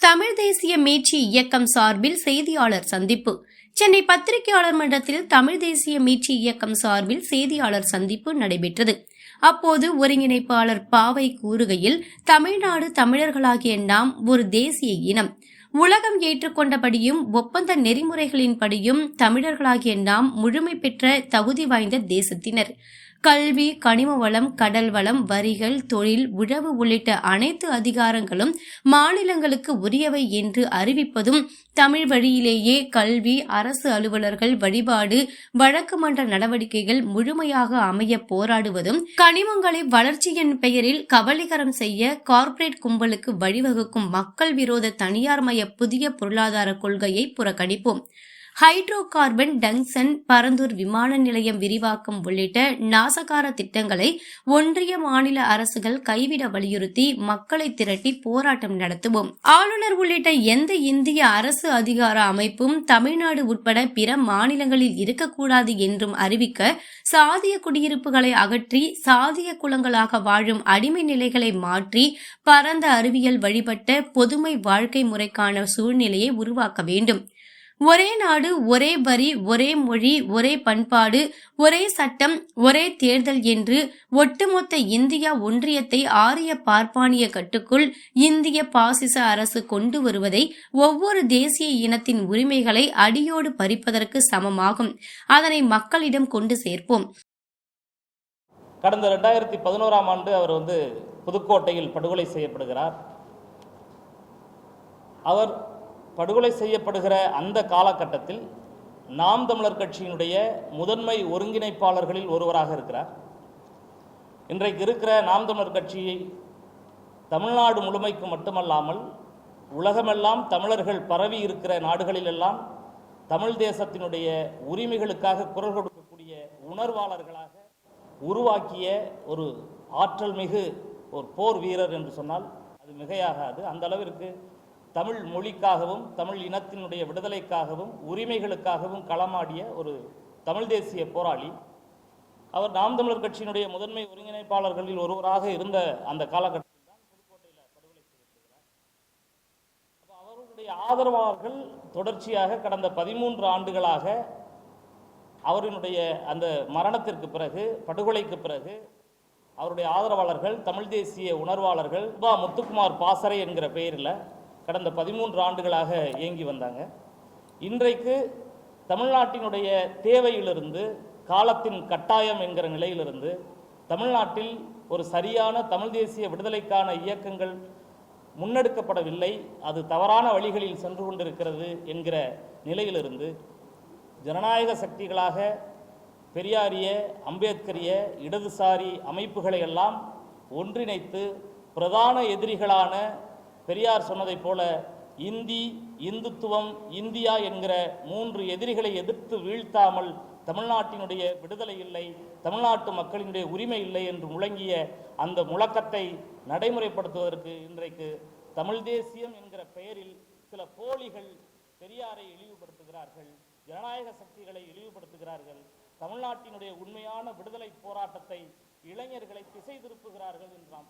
தமிழ் தேசிய மீட்சி இயக்கம் சார்பில் செய்தியாளர் சந்திப்பு. சென்னை பத்திரிகையாளர் மன்றத்தில் தமிழ் தேசிய மீட்சி இயக்கம் சார்பில் செய்தியாளர் சந்திப்பு நடைபெற்றது. அப்போது ஒருங்கிணைப்பாளர் பாவை கூறுகையில் தமிழ்நாடு தமிழர்களாகிய நாம் ஒரு தேசிய இனம். உலகம் ஏற்றுக்கொண்டபடியும் ஒப்பந்த நெறிமுறைகளின்படியும் தமிழர்களாகிய நாம் முழுமை பெற்ற தகுதி வாய்ந்த தேசத்தினர். கல்வி கனிம வளம் கடல் வளம் வரிகள் தொழில் உழவு உள்ளிட்ட அனைத்து அதிகாரங்களும் மாநிலங்களுக்கு உரியவை என்று அறிவிப்பதும் தமிழ் வழியிலேயே கல்வி அரசு அலுவலர்கள் வழிபாடு வழக்கு மன்ற நடவடிக்கைகள் முழுமையாக அமைய போராடுவதும் கனிமங்களை வளர்ச்சியின் பெயரில் கபலீகரம் செய்ய கார்ப்பரேட் கும்பலுக்கு வழிவகுக்கும் மக்கள் விரோத தனியார்மய புதிய பொருளாதார கொள்கையை புறக்கணிப்போம். ஹைட்ரோ கார்பன் டங்சன் பரந்தூர் விமான நிலையம் விரிவாக்கம் உள்ளிட்ட நாசகார திட்டங்களை ஒன்றிய மாநில அரசுகள் கைவிட வலியுறுத்தி மக்களை திரட்டி போராட்டம் நடத்துவோம். ஆளுநர் உள்ளிட்ட எந்த இந்திய அரசு அதிகார அமைப்பும் தமிழ்நாடு உட்பட பிற மாநிலங்களில் இருக்கக்கூடாது என்றும் அறிவிக்க சாதிய குடியிருப்புகளை அகற்றி சாதிய குலங்களாக வாழும் அடிமை நிலைகளை மாற்றி பரந்த அறிவியல் வழிபட்ட பொதுமை வாழ்க்கை முறைக்கான சூழ்நிலையை உருவாக்க வேண்டும். ஒரே நாடு ஒரே வரி ஒரே மொழி ஒரே பண்பாடு ஒரே சட்டம் ஒரே தேர்தல் என்று ஒட்டுமொத்த இந்தியா ஒன்றியத்தை ஆரிய பார்ப்பானிய கட்டுக்குள் இந்திய பாசிச அரசு கொண்டு வருவதை ஒவ்வொரு தேசிய இனத்தின் உரிமைகளை அடியோடு பறிப்பதற்கு சமமாகும். அதனை மக்களிடம் கொண்டு சேர்ப்போம். கடந்த ரெண்டாயிரத்தி பதினோராம் ஆண்டு அவர் வந்து புதுக்கோட்டையில் படுகொலை செய்யப்படுகிறார். அவர் படுகொலை செய்யப்படுகிற அந்த காலகட்டத்தில் நாம் தமிழர் கட்சியினுடைய முதன்மை ஒருங்கிணைப்பாளர்களில் ஒருவராக இருக்கிறார். இன்றைக்கு இருக்கிற நாம் தமிழர் கட்சியை தமிழ்நாடு முழுமைக்கு மட்டுமல்லாமல் உலகமெல்லாம் தமிழர்கள் பரவி இருக்கிற நாடுகளிலெல்லாம் தமிழ் தேசத்தினுடைய உரிமைகளுக்காக குரல் கொடுக்கக்கூடிய உணர்வாளர்களாக உருவாக்கிய ஒரு ஆற்றல் மிகு ஒரு போர் வீரர் என்று சொன்னால் அது மிகையாகாது. அந்த அளவிற்கு தமிழ் மொழிக்காகவும் தமிழ் இனத்தினுடைய விடுதலைக்காகவும் உரிமைகளுக்காகவும் களமாடிய ஒரு தமிழ் தேசிய போராளி. அவர் நாம் தமிழர் கட்சியினுடைய முதன்மை ஒருங்கிணைப்பாளர்களில் ஒருவராக இருந்த அந்த காலகட்டத்தில் தான் புதுக்கோட்டையில் படுகொலை செய்யப்படுகிறார். அப்போ அவர்களுடைய ஆதரவாளர்கள் தொடர்ச்சியாக கடந்த பதிமூன்று ஆண்டுகளாக அவரினுடைய அந்த மரணத்திற்கு பிறகு படுகொலைக்கு பிறகு அவருடைய ஆதரவாளர்கள் தமிழ் தேசிய உணர்வாளர்கள் பா. முத்துக்குமார் பாசறை என்கிற பெயரில் கடந்த பதிமூன்று ஆண்டுகளாக இயங்கி வந்தாங்க. இன்றைக்கு தமிழ்நாட்டினுடைய தேவையிலிருந்து காலத்தின் கட்டாயம் என்கிற நிலையிலிருந்து தமிழ்நாட்டில் ஒரு சரியான தமிழ் தேசிய விடுதலைக்கான இயக்கங்கள் முன்னெடுக்கப்படவில்லை. அது தவறான வழிகளில் சென்று கொண்டிருக்கிறது என்கிற நிலையிலிருந்து ஜனநாயக சக்திகளாக பெரியாரிய அம்பேத்கரிய இடதுசாரி அமைப்புகளை எல்லாம் ஒன்றிணைத்து பிரதான எதிரிகளான பெரியார் சொன்னதைப் போல இந்தி இந்துத்துவம் இந்தியா என்கிற மூன்று எதிரிகளை எதிர்த்து வீழ்த்தாமல் தமிழ்நாட்டினுடைய விடுதலை இல்லை தமிழ்நாட்டு மக்களினுடைய உரிமை இல்லை என்று முழங்கிய அந்த முழக்கத்தை நடைமுறைப்படுத்துவதற்கு இன்றைக்கு தமிழ் தேசியம் என்கிற பெயரில் சில போலிகள் பெரியாரை இழிவுபடுத்துகிறார்கள் ஜனநாயக சக்திகளை இழிவுபடுத்துகிறார்கள் தமிழ்நாட்டினுடைய உண்மையான விடுதலை போராட்டத்தை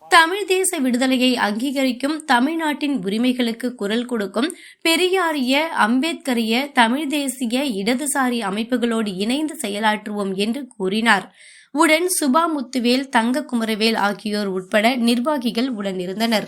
தமிழ் தேச விடுதலையை அங்கீகரிக்கும் தமிழ்நாட்டின் உரிமைகளுக்கு குரல் கொடுக்கும் பெரியாரிய அம்பேத்கரிய தமிழ் தேசிய இடதுசாரி அமைப்புகளோடு இணைந்து செயலாற்றுவோம் என்று கூறினார். உடன் சுபா முத்துவேல் தங்க குமரவேல் ஆகியோர் உட்பட நிர்வாகிகள் உடனிருந்தனர்.